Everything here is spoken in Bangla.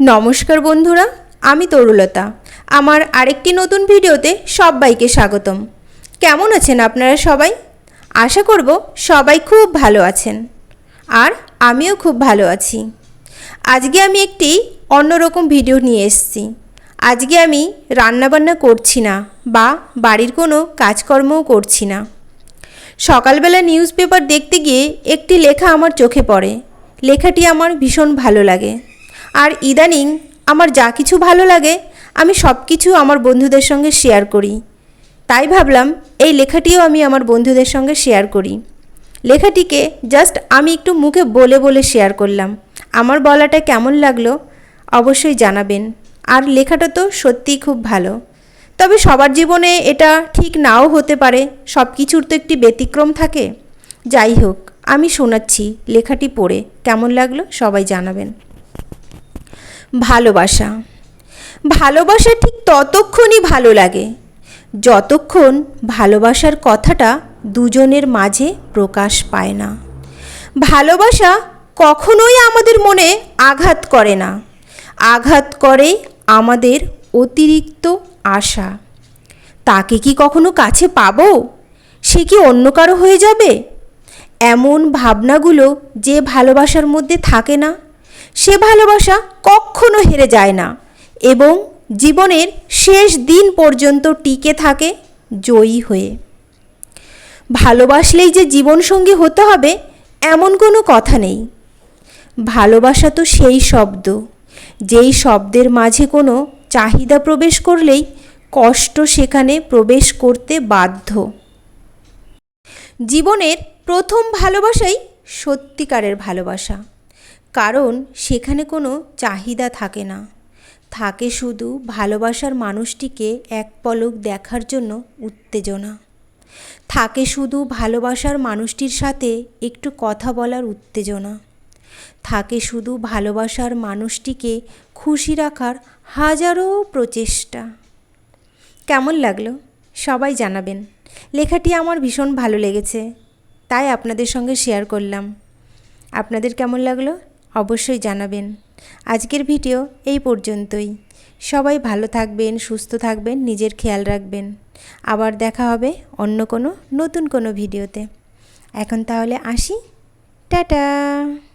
নমস্কার বন্ধুরা, আমি তরুলতা। আমার আরেকটি নতুন ভিডিওতে সবাইকে স্বাগতম। কেমন আছেন আপনারা সবাই? আশা করব সবাই খুব ভালো আছেন। আর আমিও খুব ভালো আছি। আজকে আমি একটি অন্যরকম ভিডিও নিয়ে এসেছি। আজকে আমি রান্নাবান্না করছি না বা বাড়ির কোনো কাজকর্মও করছি না। সকালবেলা নিউজ পেপার দেখতে গিয়ে একটি লেখা আমার চোখে পড়ে। লেখাটি আমার ভীষণ ভালো লাগে। আর ইদানিং আমার যা কিছু ভালো লাগে, আমি সব কিছু আমার বন্ধুদের সঙ্গে শেয়ার করি। তাই ভাবলাম এই লেখাটিও আমি আমার বন্ধুদের সঙ্গে শেয়ার করি। লেখাটিকে জাস্ট আমি একটু মুখে বলে বলে শেয়ার করলাম। আমার বলাটা কেমন লাগল অবশ্যই জানাবেন। আর লেখাটা তো সত্যিই খুব ভালো। তবে সবার জীবনে এটা ঠিক নাও হতে পারে সব কিছুর তো একটি ব্যতিক্রম থাকে। যাই হোক, আমি শোনাচ্ছি লেখাটি পড়ে। কেমন লাগল সবাই জানাবেন। ভালোবাসা। ভালোবাসা ঠিক ততক্ষণই ভালো লাগে, যতক্ষণ ভালোবাসার কথাটা দুজনের মাঝে প্রকাশ পায় না। ভালোবাসা কখনোই আমাদের মনে আঘাত করে না, আঘাত করে আমাদের অতিরিক্ত আশা। তাকে কি কখনো কাছে পাবো? সে কি অন্য কারও হয়ে যাবে? এমন ভাবনাগুলো যে ভালোবাসার মধ্যে থাকে না সে ভালোবাসা কখনো হেরে যায় না এবং জীবনের শেষ দিন পর্যন্ত টিকে থাকে জয়ী হয়ে। ভালোবাসলেই যে জীবনসঙ্গী হতে হবে এমন কোনো কথা নেই। ভালোবাসা তো সেই শব্দ, যেই শব্দের মাঝে কোনো চাহিদা প্রবেশ করলেই কষ্ট সেখানে প্রবেশ করতে বাধ্য। জীবনের প্রথম ভালোবাসাই সত্যিকারের ভালোবাসা। কারণ সেখানে কোনো চাহিদা থাকে না। থাকে শুধু ভালোবাসার মানুষটিকে এক পলক দেখার জন্য উত্তেজনা। থাকে শুধু ভালোবাসার মানুষটির সাথে একটু কথা বলার উত্তেজনা। থাকে শুধু ভালোবাসার মানুষটিকে খুশি রাখার হাজারো প্রচেষ্টা। কেমন লাগল? সবাই জানাবেন। লেখাটি আমার ভীষণ ভালো লেগেছে, তাই আপনাদের সঙ্গে শেয়ার করলাম। আপনাদের কেমন লাগল? অবশ্যই জানাবেন। আজকের ভিডিও এই পর্যন্তই। সবাই ভালো থাকবেন, সুস্থ থাকবেন, নিজের খেয়াল রাখবেন। আবার দেখা হবে অন্য কোনো নতুন কোনো ভিডিওতে। এখন তাহলে আসি। টাটা!